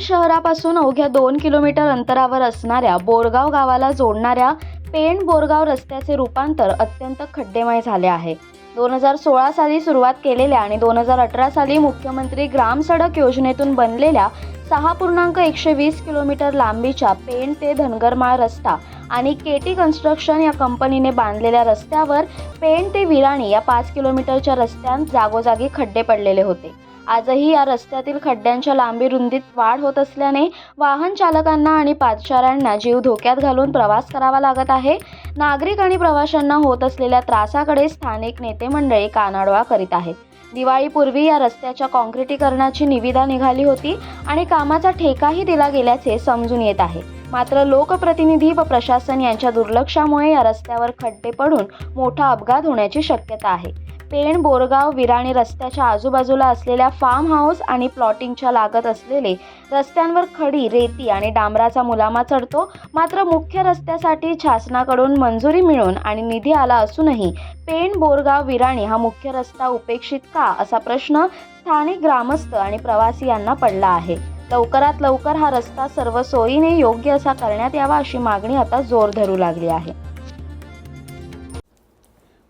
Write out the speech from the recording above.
शहरापासून अवघ्या दोन किलोमीटर अंतरावर असणाऱ्या बोरगाव गावाला जोडणाऱ्या पेण बोरगाव रस्त्याचे रूपांतर अत्यंत खड्डेमय झाले आहे. दोन हजार सोळा साली सुरुवात केलेल्या आणि दोन हजार अठरा साली मुख्यमंत्री ग्राम सडक योजनेतून बनलेल्या सहा पूर्णांक एकशे वीस किलोमीटर लांबीच्या पेण ते धनगरमाळ रस्ता आणि केटी कन्स्ट्रक्शन या कंपनीने बांधलेल्या रस्त्यावर पेण ते विराणी या पाच किलोमीटरच्या रस्त्यात जागोजागी खड्डे पडलेले होते. आजही या रस्त्यातील खड्ड्यांच्या लांबी रुंदीत वाढ होत असल्याने वाहन चालकांना आणि पादचाऱ्यांना जीव धोक्यात घालून प्रवास करावा लागत आहे. नागरिक आणि प्रवाशांना होत असलेल्या त्रासाकडे स्थानिक नेते मंडळी कानाडोळा करीत आहेत. दिवाळीपूर्वी या रस्त्याच्या काँक्रिटीकरणाची निविदा निघाली होती आणि कामाचा ठेकाही दिला गेल्याचे समजून येत आहे. मात्र लोकप्रतिनिधी व प्रशासन यांच्या दुर्लक्षामुळे या रस्त्यावर खड्डे पडून मोठा अपघात होण्याची शक्यता आहे. पेण बोरगाव विराणी रस्त्याच्या आजूबाजूला असलेल्या फार्म हाऊस आणि प्लॉटिंगच्या लागत असलेले रस्त्यांवर खडी रेती आणि डांबराचा मुलामा चढतो. मात्र मुख्य रस्त्यासाठी शासनाकडून मंजुरी मिळून आणि निधी आला असूनही पेण बोरगाव विराणी हा मुख्य रस्ता उपेक्षित का असा प्रश्न स्थानिक ग्रामस्थ आणि प्रवासी यांना पडला आहे. लवकरात लवकर हा रस्ता सर्व सोयीने योग्य असा करण्यात यावा अशी मागणी आता जोर धरू लागली आहे.